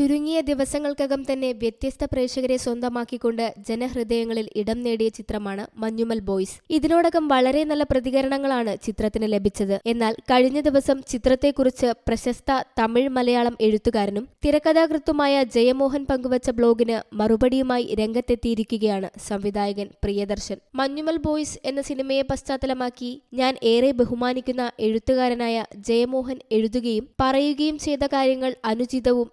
ചുരുങ്ങിയ ദിവസങ്ങൾക്കകം തന്നെ വ്യത്യസ്ത പ്രേക്ഷകരെ സ്വന്തമാക്കിക്കൊണ്ട് ജനഹൃദയങ്ങളിൽ ഇടം നേടിയ ചിത്രമാണ് മഞ്ഞുമൽ ബോയ്സ്. ഇതിനോടകം വളരെ നല്ല പ്രതികരണങ്ങളാണ് ചിത്രത്തിന് ലഭിച്ചത്. എന്നാൽ കഴിഞ്ഞ ദിവസം ചിത്രത്തെക്കുറിച്ച് പ്രശസ്ത തമിഴ് മലയാളം എഴുത്തുകാരനും തിരക്കഥാകൃത്തുമായ ജയമോഹൻ പങ്കുവച്ച ബ്ലോഗിന് മറുപടിയുമായി രംഗത്തെത്തിയിരിക്കുകയാണ് സംവിധായകൻ പ്രിയദർശൻ. മഞ്ഞുമൽ ബോയ്സ് എന്ന സിനിമയെ പശ്ചാത്തലമാക്കി ഞാൻ ഏറെ ബഹുമാനിക്കുന്ന എഴുത്തുകാരനായ ജയമോഹൻ എഴുതുകയും പറയുകയും ചെയ്ത കാര്യങ്ങൾ അനുചിതവും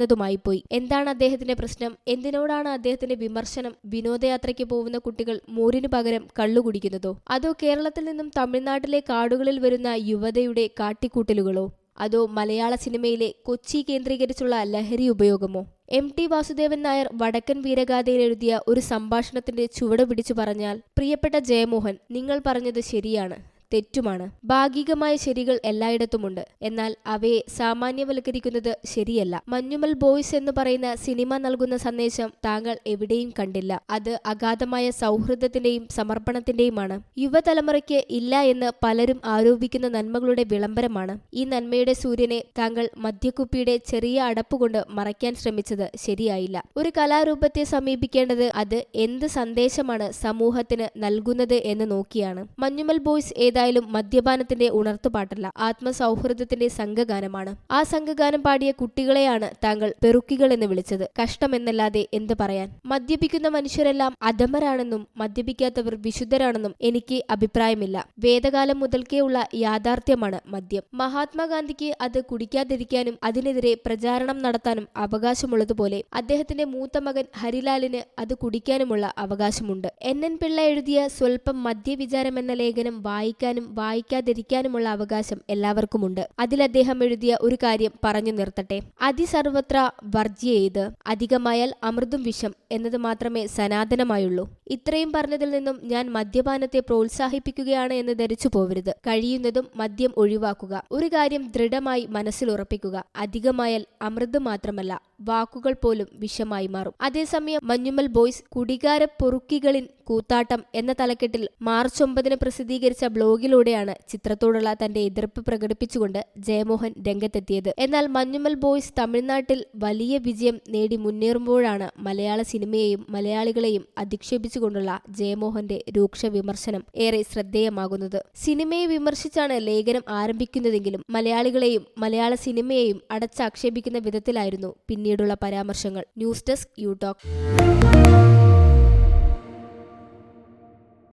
തരംതാഴ്ന്നതുമായി പോയി. എന്താണ് അദ്ദേഹത്തിന്റെ പ്രശ്നം? എന്തിനോടാണ് അദ്ദേഹത്തിന്റെ വിമർശനം? വിനോദയാത്രയ്ക്ക് പോകുന്ന കുട്ടികൾ മോരിനു പകരം കള്ളു കുടിക്കുന്നതോ? അതോ കേരളത്തിൽ നിന്നും തമിഴ്നാട്ടിലെ കാടുകളിൽ വരുന്ന യുവതയുടെ കാട്ടിക്കൂട്ടലുകളോ? അതോ മലയാള സിനിമയിലെ കൊച്ചി കേന്ദ്രീകരിച്ചുള്ള ലഹരി ഉപയോഗമോ? എം ടി വാസുദേവൻ നായർ വടക്കൻ വീരഗാഥയിൽ എഴുതിയ ഒരു സംഭാഷണത്തിന്റെ ചുവട് പിടിച്ചു പറഞ്ഞാൽ പ്രിയപ്പെട്ട ജയമോഹൻ നിങ്ങൾ പറഞ്ഞത് ശരിയാണ്. തെറ്റുമാണ്. ഭാഗികമായ ശരികൾ എല്ലായിടത്തുമുണ്ട്. എന്നാൽ അവയെ സാമാന്യവൽക്കരിക്കുന്നത് ശരിയല്ല. മഞ്ഞുമൽ ബോയ്സ് എന്ന് പറയുന്ന സിനിമ നൽകുന്ന സന്ദേശം താങ്കൾ എവിടെയും കണ്ടില്ല. അത് അഗാധമായ സൗഹൃദത്തിന്റെയും സമർപ്പണത്തിന്റെയുമാണ്. യുവതലമുറയ്ക്ക് ഇല്ല എന്ന് പലരും ആരോപിക്കുന്ന നന്മകളുടെ വിളംബരമാണ്. ഈ നന്മയുടെ സൂര്യനെ താങ്കൾ മദ്യക്കുപ്പിയുടെ ചെറിയ അടപ്പുകൊണ്ട് മറയ്ക്കാൻ ശ്രമിച്ചത് ശരിയായില്ല. ഒരു കലാരൂപത്തെ സമീപിക്കേണ്ടത് അത് എന്ത് സന്ദേശമാണ് സമൂഹത്തിന് നൽകുന്നത് എന്ന് നോക്കിയാണ്. മഞ്ഞുമൽ ബോയ്സ് ഏതായാലും മദ്യപാനത്തിന്റെ ഉണർത്തുപാട്ടല്ല ആത്മസൗഹൃദത്തിന്റെ സംഘഗാനമാണ്. ആ സംഘഗാനം പാടിയ കുട്ടികളെയാണ് താങ്കൾ പെറുക്കികൾ എന്ന് വിളിച്ചത്. കഷ്ടമെന്നല്ലാതെ എന്ത് പറയാൻ? മദ്യപിക്കുന്ന മനുഷ്യരെല്ലാം അധമരാണെന്നും മദ്യപിക്കാത്തവർ വിശുദ്ധരാണെന്നും എനിക്ക് അഭിപ്രായമില്ല. വേദകാലം മുതൽക്കേ ഉള്ള യാഥാർത്ഥ്യമാണ് മദ്യം. മഹാത്മാഗാന്ധിക്ക് അത് കുടിക്കാതിരിക്കാനും അതിനെതിരെ പ്രചാരണം നടത്താനും അവകാശമുള്ളതുപോലെ അദ്ദേഹത്തിന്റെ മൂത്ത മകൻ ഹരിലാലിന് അത് കുടിക്കാനുമുള്ള അവകാശമുണ്ട്. എൻ. എൻ. പിള്ള എഴുതിയ സ്വൽപ്പം മദ്യവിചാരം എന്ന ലേഖനം വായിക്കാനും വായിക്കാതിരിക്കാനുമുള്ള അവകാശം എല്ലാവർക്കുമുണ്ട്. അതിൽ അദ്ദേഹം എഴുതിയ ഒരു കാര്യം പറഞ്ഞു നിർത്തട്ടെ. അതിസർവത്ര വർജ്യേത് അധികമായാൽ അമൃതും വിഷം എന്നത് മാത്രമേ സനാതനമായുള്ളൂ. ഇത്രയും പറഞ്ഞതിൽ നിന്നും ഞാൻ മദ്യപാനത്തെ പ്രോത്സാഹിപ്പിക്കുകയാണ് എന്ന് ധരിച്ചു പോവരുത് കഴിയുന്നതും മദ്യം ഒഴിവാക്കുക. ഒരു കാര്യം ദൃഢമായി മനസ്സിൽ ഉറപ്പിക്കുക. അധികമായാൽ അമൃത് മാത്രമല്ല. വാക്കുകൾ പോലും വിഷമായി മാറും. അതേസമയം മഞ്ഞുമൽ ബോയ്സ് കുടികാര പൊറുക്കികളിൻ കൂത്താട്ടം എന്ന തലക്കെട്ടിൽ മാർച്ച് ഒമ്പതിന് പ്രസിദ്ധീകരിച്ച ബ്ലോഗിലൂടെയാണ് ചിത്രത്തോടുള്ള തന്റെ എതിർപ്പ് പ്രകടിപ്പിച്ചുകൊണ്ട് ജയമോഹൻ രംഗത്തെത്തിയത്. എന്നാൽ മഞ്ഞുമൽ ബോയ്സ് തമിഴ്നാട്ടിൽ വലിയ വിജയം നേടി മുന്നേറുമ്പോഴാണ് മലയാള സിനിമയെയും മലയാളികളെയും അധിക്ഷേപിച്ചുകൊണ്ടുള്ള ജയമോഹന്റെ രൂക്ഷ വിമർശനം ഏറെ ശ്രദ്ധേയമാകുന്നത്. സിനിമയെ വിമർശിച്ചാണ് ലേഖനം ആരംഭിക്കുന്നതെങ്കിലും മലയാളികളെയും മലയാള സിനിമയെയും അടച്ചാക്ഷേപിക്കുന്ന വിധത്തിലായിരുന്നു പിന്നീടുള്ള പരാമർശങ്ങൾ. News desk U talk.